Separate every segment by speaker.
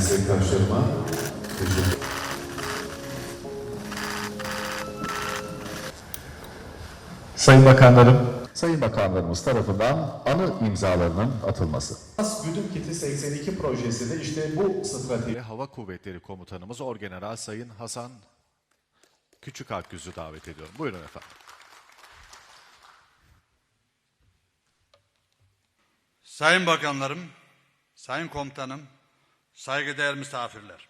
Speaker 1: meslektaşlarıma teşekkür. Sayın Bakanlarım, Sayın Bakanlarımız tarafından anı imzalarının atılması.
Speaker 2: Güdüm Kiti 82 projesinde işte bu strateji...
Speaker 3: Hava Kuvvetleri Komutanımız Orgeneral Sayın Hasan Küçük Akgüz'ü davet ediyorum. Buyurun efendim.
Speaker 4: Sayın Bakanlarım, Sayın Komutanım, saygıdeğer misafirler.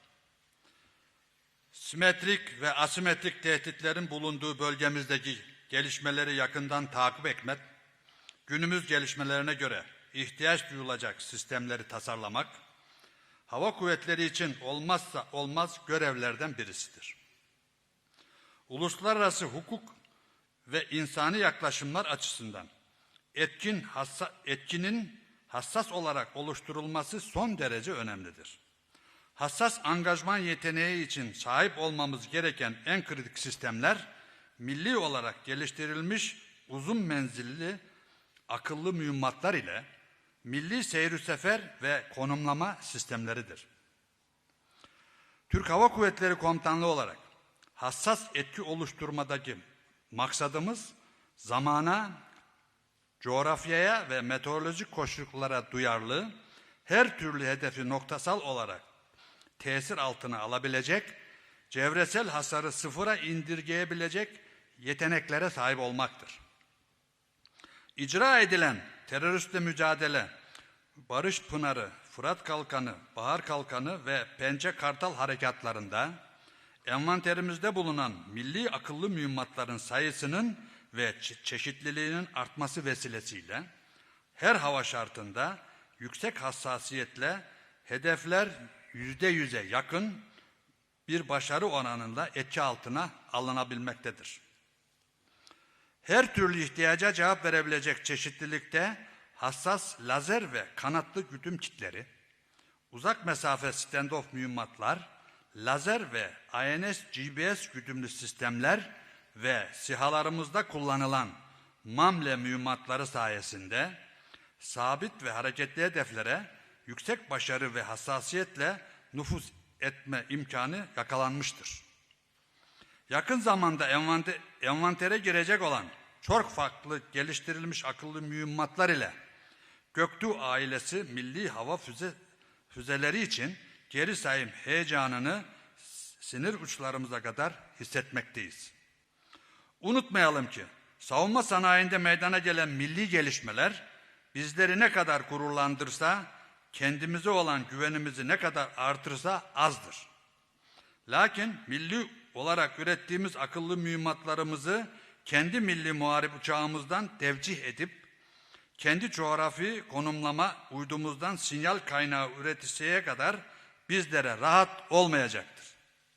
Speaker 4: Simetrik ve asimetrik tehditlerin bulunduğu bölgemizdeki gelişmeleri yakından takip etmek, günümüz gelişmelerine göre ihtiyaç duyulacak sistemleri tasarlamak, hava kuvvetleri için olmazsa olmaz görevlerden birisidir. Uluslararası hukuk ve insani yaklaşımlar açısından etkin hassa, etkinin hassas olarak oluşturulması son derece önemlidir. Hassas angajman yeteneği için sahip olmamız gereken en kritik sistemler milli olarak geliştirilmiş uzun menzilli akıllı mühimmatlar ile milli seyir sefer ve konumlama sistemleridir. Türk Hava Kuvvetleri Komutanlığı olarak hassas etki oluşturmadaki maksadımız zamana, coğrafyaya ve meteorolojik koşullara duyarlı, her türlü hedefi noktasal olarak tesir altına alabilecek, çevresel hasarı sıfıra indirgeyebilecek yeteneklere sahip olmaktır. İcra edilen teröristle mücadele, Barış Pınarı, Fırat Kalkanı, Bahar Kalkanı ve Pençe Kartal harekatlarında envanterimizde bulunan milli akıllı mühimmatların sayısının ve çe- çeşitliliğinin artması vesilesiyle her hava şartında yüksek hassasiyetle hedefler yüzde yüze yakın bir başarı oranında etki altına alınabilmektedir. Her türlü ihtiyaca cevap verebilecek çeşitlilikte hassas lazer ve kanatlı güdüm kitleri, uzak mesafe standoff mühimmatlar, lazer ve INS GPS güdümlü sistemler ve sihalarımızda kullanılan MAMLE mühimmatları sayesinde sabit ve hareketli hedeflere yüksek başarı ve hassasiyetle nüfuz etme imkanı yakalanmıştır. Yakın zamanda envante- envantere girecek olan çok farklı geliştirilmiş akıllı mühimmatlar ile Göktuğ ailesi milli hava füze, füzeleri için geri sayım heyecanını sinir uçlarımıza kadar hissetmekteyiz. Unutmayalım ki savunma sanayinde meydana gelen milli gelişmeler bizleri ne kadar gururlandırsa, kendimize olan güvenimizi ne kadar artırsa azdır. Lakin milli olarak ürettiğimiz akıllı mühimmatlarımızı kendi milli muharip uçağımızdan tevcih edip, kendi coğrafi konumlama uydumuzdan sinyal kaynağı üretisiye kadar bizlere rahat olmayacaktır.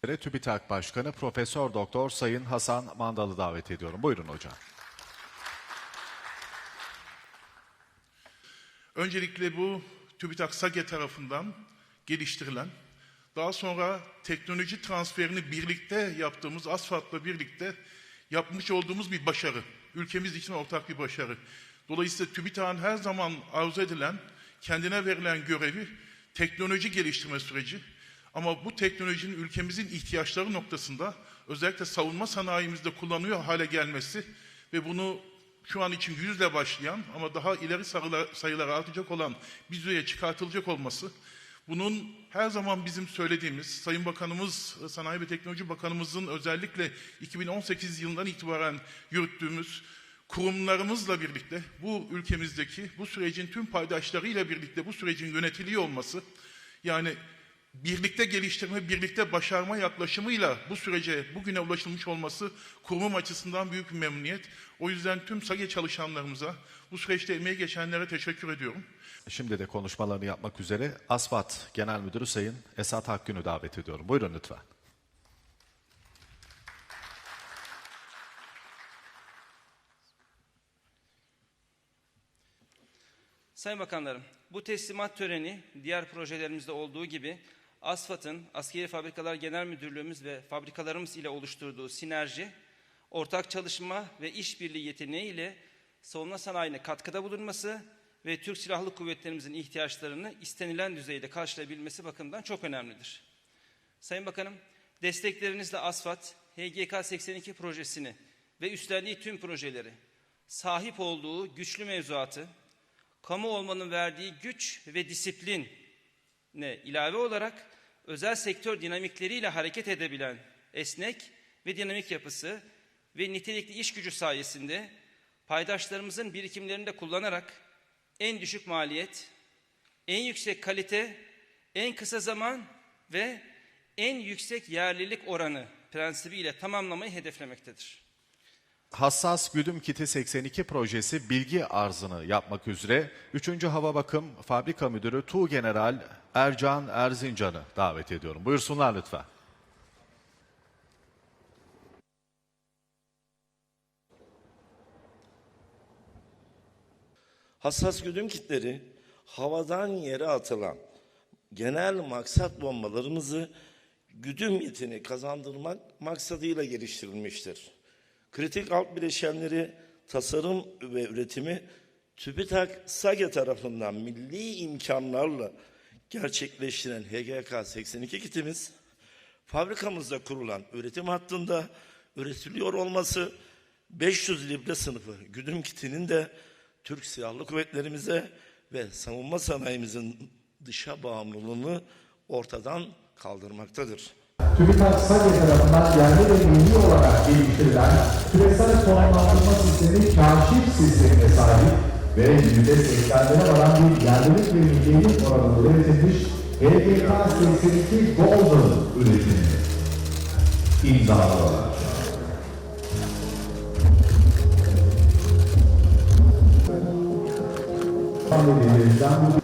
Speaker 3: TÜBİTAK Başkanı Profesör Doktor Sayın Hasan Mandal'ı davet ediyorum. Buyurun hocam.
Speaker 5: Öncelikle bu TÜBİTAK SAGE tarafından geliştirilen, daha sonra teknoloji transferini birlikte yaptığımız, ASFAD'la birlikte yapmış olduğumuz bir başarı. Ülkemiz için ortak bir başarı. Dolayısıyla TÜBİTAK'ın her zaman arzu edilen, kendine verilen görevi teknoloji geliştirme süreci. Ama bu teknolojinin ülkemizin ihtiyaçları noktasında özellikle savunma sanayimizde kullanıyor hale gelmesi ve bunu şu an için yüzle başlayan ama daha ileri sayılar, sayılar artacak olan bir çıkartılacak olması, bunun her zaman bizim söylediğimiz, Sayın Bakanımız, Sanayi ve Teknoloji Bakanımızın özellikle 2018 yılından itibaren yürüttüğümüz kurumlarımızla birlikte bu ülkemizdeki bu sürecin tüm paydaşlarıyla birlikte bu sürecin yönetiliği olması, yani birlikte geliştirme, birlikte başarma yaklaşımıyla bu sürece bugüne ulaşılmış olması kurumum açısından büyük bir memnuniyet. O yüzden tüm SAGE çalışanlarımıza, bu süreçte emeği geçenlere teşekkür ediyorum.
Speaker 3: Şimdi de konuşmalarını yapmak üzere ASFAD Genel Müdürü Sayın Esat Akgün'ü davet ediyorum. Buyurun lütfen.
Speaker 6: Sayın Bakanlarım, bu teslimat töreni diğer projelerimizde olduğu gibi ASFAD'ın Askeri Fabrikalar Genel Müdürlüğümüz ve fabrikalarımız ile oluşturduğu sinerji, ortak çalışma ve işbirliği yeteneği ile savunma sanayine katkıda bulunması ve Türk Silahlı Kuvvetlerimizin ihtiyaçlarını istenilen düzeyde karşılayabilmesi bakımından çok önemlidir. Sayın Bakanım, desteklerinizle ASFAD, HGK 82 projesini ve üstlendiği tüm projeleri sahip olduğu güçlü mevzuatı, kamu olmanın verdiği güç ve disiplinle ilave olarak özel sektör dinamikleriyle hareket edebilen esnek ve dinamik yapısı ve nitelikli iş gücü sayesinde paydaşlarımızın birikimlerini de kullanarak en düşük maliyet, en yüksek kalite, en kısa zaman ve en yüksek yerlilik oranı prensibiyle tamamlamayı hedeflemektedir.
Speaker 3: Hassas Güdüm Kiti 82 projesi bilgi arzını yapmak üzere 3. Hava Bakım Fabrika Müdürü Tu General Ercan Erzincan'ı davet ediyorum. Buyursunlar lütfen.
Speaker 7: Hassas güdüm kitleri havadan yere atılan genel maksat bombalarımızı güdüm yetini kazandırmak maksadıyla geliştirilmiştir. Kritik alt bileşenleri tasarım ve üretimi TÜBİTAK SAGE tarafından milli imkanlarla gerçekleştiren HGK 82 kitimiz fabrikamızda kurulan üretim hattında üretiliyor olması 500 libre sınıfı güdüm kitinin de Türk Silahlı Kuvvetlerimize ve savunma sanayimizin dışa bağımlılığını ortadan kaldırmaktadır.
Speaker 2: TÜBİTAK SAGE tarafından yerli ve milli olarak geliştirilen küresel konumlandırma sistemi kaşif sistemine sahip ve %80'lere varan bir yerlilik ve milliyelik oranında üretilmiş HGK 82 Golden üretimi imzalıyorlar. Hamlelerimizden bu